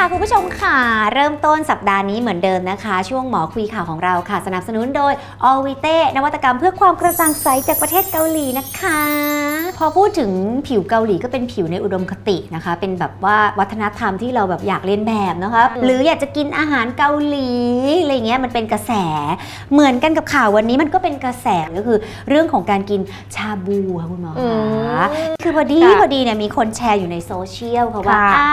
ค่ะคุณผู้ชมค่ะ เริ่มต้นสัปดาห์นี้เหมือนเดิมนะคะ ช่วงหมอคุยข่าวของเราค่ะ สนับสนุนโดย a l v i t e นวัตกรรมเพื่อความกระจ่างใสจากประเทศเกาหลีนะคะ พอพูดถึงผิวเกาหลีก็เป็นผิวในอุดมคตินะคะ เป็นแบบว่าวัฒนธรรมที่เราแบบอยากเรียนแบบนะคะหรืออยากจะกินอาหารเกาหลีอะไรเงี้ยมันเป็นกระแส เหมือนกันกับข่าววันนี้มันก็เป็นกระแสก็คือ เรื่องของการกินชาบูค่ะคุณหมออืคะมคือพอดีค่ะพอดีเนี่ยมีคนแชร์อยู่ในโซเชียลค่ะว่าค่ะอ่า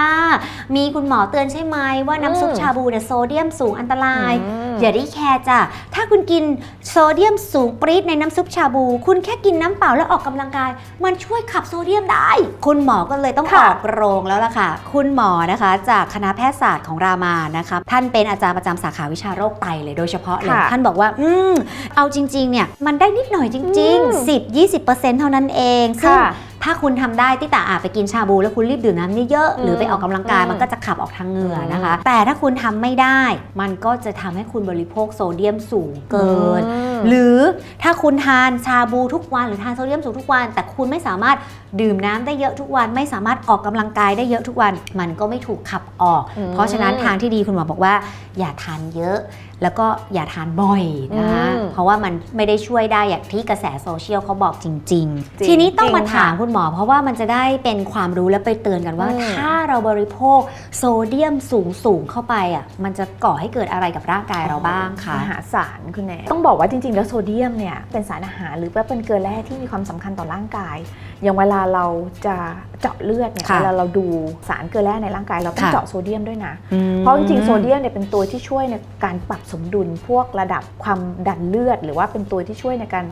มีคุณหมอเตือนใช่ไหมว่าน้ำซุปอืมชาบูเนี่ยโซเดียมสูงอันตรายอืมอย่าได้แคร์จ้ะ ถ้าคุณกินโซเดียมสูงปรี๊ดในน้ำซุปชาบู คุณแค่กินน้ำเปล่าแล้วออกกำลังกาย มันช่วยขับโซเดียมได้ คุณหมอก็เลยต้องอค่ะอกโรงแล้วล่ะค่ะ คุณหมอนะคะ จากคณะแพทยศาสตร์ของรามานะคะท่านเป็นอาจารย์ประจำสาขาวิชาโรคไตเลยโดยเฉพาะเลยค่ะท่านบอกว่า อืมเอาจริง ๆ เนี่ยมันได้นิดหน่อยจริงอืมๆ10-20%เท่านั้นเองซึ่งค่ะ ถ้าคุณทำได้ที่ตาอาไปกินชาบูแล้วคุณรีบดื่มน้ำเยอะๆอืมหรือไปออกกำลังกายอืมมันก็จะขับออกทางเหงื่อนะคะอืมแต่ถ้าคุณทำไม่ได้ มันก็จะทำให้คุณบริโภคโซเดียมสูงเกินอืมหรือถ้าคุณทานชาบูทุกวันหรือทานโซเดียมสูงทุกวัน แต่คุณไม่สามารถดื่มน้ำได้เยอะทุกวัน ไม่สามารถออกกำลังกายได้เยอะทุกวัน มันก็ไม่ถูกขับออกอืมเพราะฉะนั้นทางที่ดีคุณหมอบอกว่า อย่าทานเยอะ แล้วก็อย่าทานบ่อยนะคะอืมเพราะว่ามันไม่ได้ช่วยได้อย่างที่กระแสโซเชียลเขาบอกจริงจริงๆทีนี้ต้องมาจริงถามค่ะคุณหมอ เพราะว่ามันจะได้เป็นความรู้และไปเตือนกันว่าอืมถ้าเราบริโภคโซเดียมสูงสูงๆเข้าไปอะมันจะก่อให้เกิดอะไรกับร่างกายเราบ้างคะมหาศาลคุณแม่ต้องบอกว่าจริง ๆ แล้วโซเดียมเนี่ยเป็นสารอาหารหรือว่าเป็นเกลือแร่ที่มีความสำคัญต่อร่างกาย อย่างเวลาเราจะเจาะเลือดเนี่ยค่ะเวลาเราดูสารเกลือแร่ในร่างกายเราต้องค่ะเจาะโซเดียมด้วยนะอืมเพราะจริงๆโซเดียมเนี่ยเป็นตัวที่ช่วยในการปรับสมดุลพวกระดับความดันเลือด หรือว่าเป็นตัวที่ช่วยในการ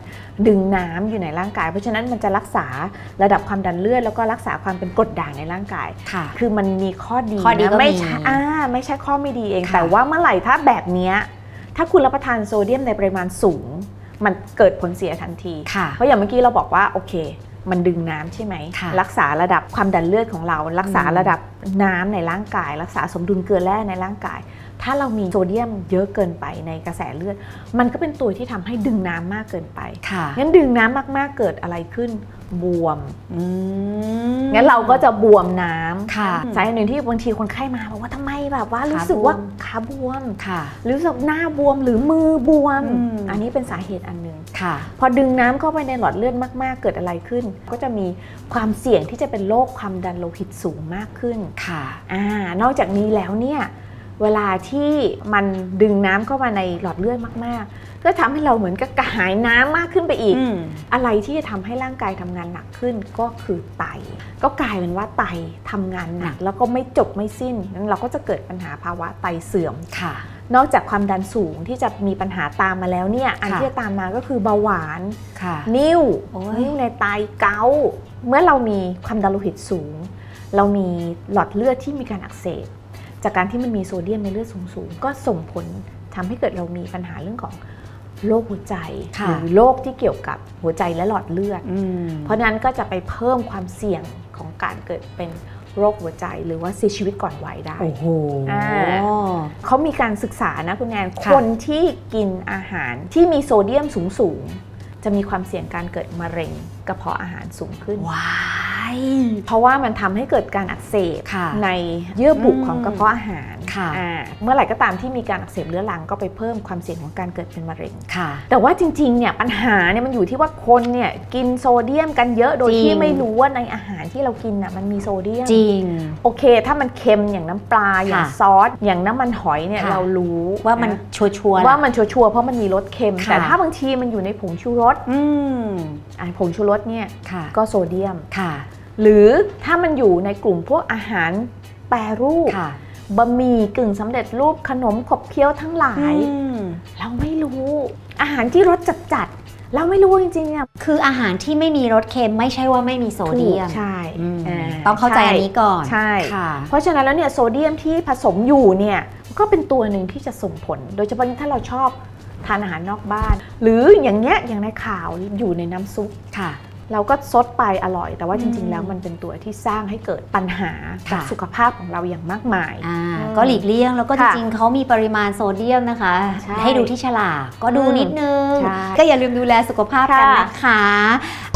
ดึงน้ำอยู่ในร่างกาย เพราะฉะนั้นมันจะรักษาระดับความดันเลือด แล้วก็รักษาความเป็นกรดด่างในร่างกายค่ะคือมันมีข้อดีข้อดีนะก็ไม่มีใช่อ่าไม่ใช่ข้อไม่ดีเองค่ะแต่ว่าเมื่อไหร่ถ้าแบบเนี้ยถ้าคุณรับประทานโซเดียมในปริมาณสูง มันเกิดผลเสียทันทีค่ะเพราะอย่างเมื่อกี้เราบอกว่าโอเค มันดึงน้ำใช่ไหมค่ะรักษาระดับความดันเลือดของเรา รักษาอืมระดับน้ำในร่างกาย รักษาสมดุลเกลือแร่ในร่างกาย ถ้าเรามีโซเดียมเยอะเกินไปในกระแสเลือด มันก็เป็นตัวที่ทำให้ดึงน้ำมากเกินไปค่ะงั้นดึงน้ำมากๆเกิดอะไรขึ้นบวมอืมงั้นเราก็จะบวมน้ำค่ะสาเหตุหนึ่งที่บางทีคนไข้มาบอกว่าทำไม แบบว่ารู้ขาสึกว่าบวมขาบวมค่ะรู้สึกหน้าบวมหรือมือบวมอืมอันนี้เป็นสาเหตุอันหนึ่งค่ะพอดึงน้ำเข้าไปในหลอดเลือดมากๆ เกิดอะไรขึ้น ก็จะมีความเสี่ยงที่จะเป็นโรคความดันโลหิตสูงมากขึ้นค่ะอ่านอกจากนี้แล้วเนี่ยเวลาที่มันดึงน้ำเข้ามาในหลอดเลือดมากๆ ก็ทำให้เราเหมือนกับกระหายน้ำมากขึ้นไปอีกอืมอะไรที่จะทำให้ร่างกายทำงานหนักขึ้นก็คือไต ก็กลายเป็นว่าไตทำงานหนัก แล้วก็ไม่จบไม่สิ้นนั้นเราก็จะเกิดปัญหาภาวะไตเสื่อมค่ะ นอกจากความดันสูงที่จะมีปัญหาตามมาแล้วเนี่ยอันค่ะที่จะตามมาก็คือเบาหวานค่ะนิ่วโอ้ยนิ่วในไตเกาต์เมื่อเรามีความดันโลหิตสูง เรามีหลอดเลือดที่มีการอักเสบจากการที่มันมีโซเดียมในเลือดสูงๆ ก็ส่งผลทำให้เกิดเรามีปัญหาเรื่องของ โรคหัวใจค่ะหรือโรคที่เกี่ยวกับหัวใจและหลอดเลือดอืมเพราะฉะนั้นก็จะไปเพิ่มความเสี่ยงของการเกิดเป็นโรคหัวใจหรือว่าเสียชีวิตก่อนวัยได้ โอ้โหอ่าเขามีการศึกษานะคุณแนนค่ะคนที่กินอาหารที่มีโซเดียมสูงๆจะมีความเสี่ยงการเกิดมะเร็งกระเพาะอาหารสูงขึ้น ว้าย เพราะว่ามันทำให้เกิดการอักเสบค่ะในเยื่อบุอืมของกระเพาะอาหาร ค่ะอ่าเมื่อไหร่ก็ตามที่มีการอักเสบเรื้อรังก็ไปเพิ่มความเสี่ยงของการเกิดเป็นมะเร็งค่ะ แต่ว่าจริงๆเนี่ยปัญหาเนี่ยมันอยู่ที่ว่าคนเนี่ยกินโซเดียมกันเยอะโดยจริที่งไม่รู้ว่าในอาหารที่เรากินน่ะมันมีโซเดียมจริงโอเค ถ้ามันเค็มอย่างน้ำปลาอย่างค่ะซอส อย่างน้ำมันหอยเนี่ยค่ะเรารู้ว่ามันนะชัวร์ๆว่าแหละมันชัวร์ๆเพราะมันมีรสเค็มค่ะแต่ถ้าบางทีมันอยู่ในผงชูรสอืมอะผงชูรสเนี่ยค่ะก็โซเดียมค่ะ หรือถ้ามันอยู่ในกลุ่มพวกอาหารแปรรูปค่ะ บะหมี่กึ่งสำเร็จรูปขนมขบเคี้ยวทั้งหลายอืมเราไม่รู้ อาหารที่รสจัดๆเราไม่รู้จริงๆอะคืออาหารที่ไม่มีรสเค็มไม่ใช่ว่าไม่มีโซเดียมถูกใช่อืมาต้องเข้าใจอันนี้ก่อน ใช่ค่ะ เพราะฉะนั้นแล้วเนี่ยโซเดียมที่ผสมอยู่เนี่ยก็เป็นตัวหนึ่งที่จะส่งผล โดยเฉพาะยิ่งถ้าเราชอบทานอาหารนอกบ้าน หรืออย่างเงี้ยอย่างในข่าวอยู่ในน้ำซุปค่ะ เราก็ซดไปอร่อย แต่ว่าจริงอืๆมแล้วมันเป็นตัวที่สร้างให้เกิดปัญหาค่ะกับสุขภาพของเราอย่างมากมายอ่าอืมก็หลีกเลี่ยงแล้วก็จค่ะริง ๆเขามีปริมาณโซเดียมนะคะใช่ให้ดูที่ฉลากก็ดูอืมนิดนึงใช่ก็อย่าลืมดูแลสุขภาพกันค่ะนะคะ